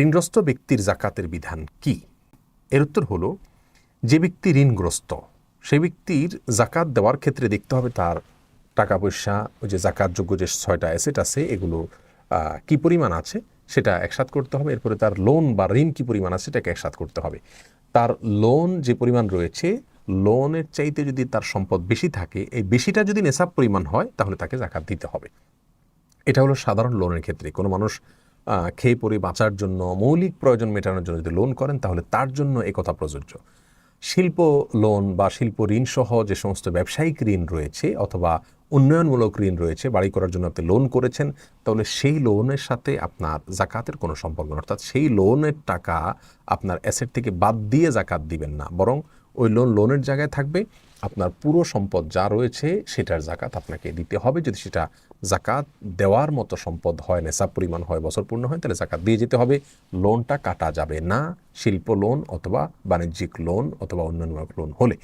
ঋণগ্রস্ত ব্যক্তির জাকাতের বিধান কি? এর উত্তর হলো, যে ব্যক্তি ঋণগ্রস্ত সেই ব্যক্তির জাকাত দেওয়ার ক্ষেত্রে দেখতে হবে তার টাকা পয়সা ওই যে জাকাতযোগ্য যে ছয়টা অ্যাসেট আছে, এগুলো কি পরিমাণ আছে সেটা একসাথ করতে হবে। এরপরে তার লোন বা ঋণ কি পরিমাণ আছে সেটাকে একসাথ করতে হবে। তার লোন যে পরিমাণ রয়েছে লোনের চাইতে যদি তার সম্পদ বেশি থাকে, এই বেশিটা যদি নেশাব পরিমাণ হয়, তাহলে তাকে জাকাত দিতে হবে। এটা হলো সাধারণ লোনের ক্ষেত্রে। কোনো মানুষ খেয়ে পরে বাঁচার জন্য, মৌলিক প্রয়োজন মেটানোর জন্য যদি লোন করেন, তাহলে তার জন্য এ কথা প্রযোজ্য। শিল্প লোন বা শিল্প ঋণ সহ যে সমস্ত ব্যবসায়িক ঋণ রয়েছে অথবা উন্নয়নমূলক ঋণ রয়েছে, বাড়ি করার জন্য আপনি লোন করেছেন, তাহলে সেই লোনের সাথে আপনার জাকাতের কোনো সম্পর্ক নেই। অর্থাৎ সেই লোনের টাকা আপনার অ্যাসেট থেকে বাদ দিয়ে জাকাত দিবেন না, বরং ওই লোন লোনের জায়গায় থাকবে। আপনার পুরো সম্পদ যা রয়েছে সেটার জাকাত আপনাকে দিতে হবে। যদি সেটা জাকাত দেওয়ার মতো সম্পদ হয় নেশা পরিমাণ হয়, বছর পূর্ণ হয়, তাহলে জাকাত দিয়ে যেতে হবে। লোনটা কাটা যাবে না। শিল্প লোন অথবা বাণিজ্যিক লোন অথবা উন্নয়নমূলক লোন হলে।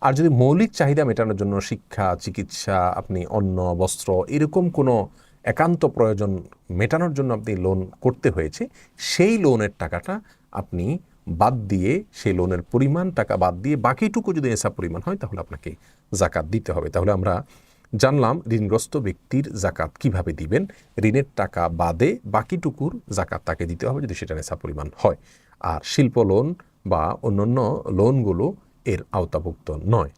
আর যদি মৌলিক চাহিদা মেটানোর জন্য শিক্ষা, চিকিৎসা, আপনি অন্ন, বস্ত্র এরকম কোনো একান্ত প্রয়োজন মেটানোর জন্য আপনি লোন করতে হয়েছে, সেই লোনের টাকাটা আপনি বাদ দিয়ে সেই লোনের পরিমাণ, টাকা বাদ দিয়ে বাকিটুকু যদি এসা পরিমাণ হয়, তাহলে আপনাকে জাকাত দিতে হবে। তাহলে আমরা জানলাম ঋণগ্রস্ত ব্যক্তির জাকাত কীভাবে দিবেন, ঋণের টাকা বাদে বাকিটুকুর জাকাত তাকে দিতে হবে যদি সেটা নেশা পরিমাণ হয়। আর শিল্প লোন বা অন্যান্য লোনগুলো এর আওতাভুক্ত নয়।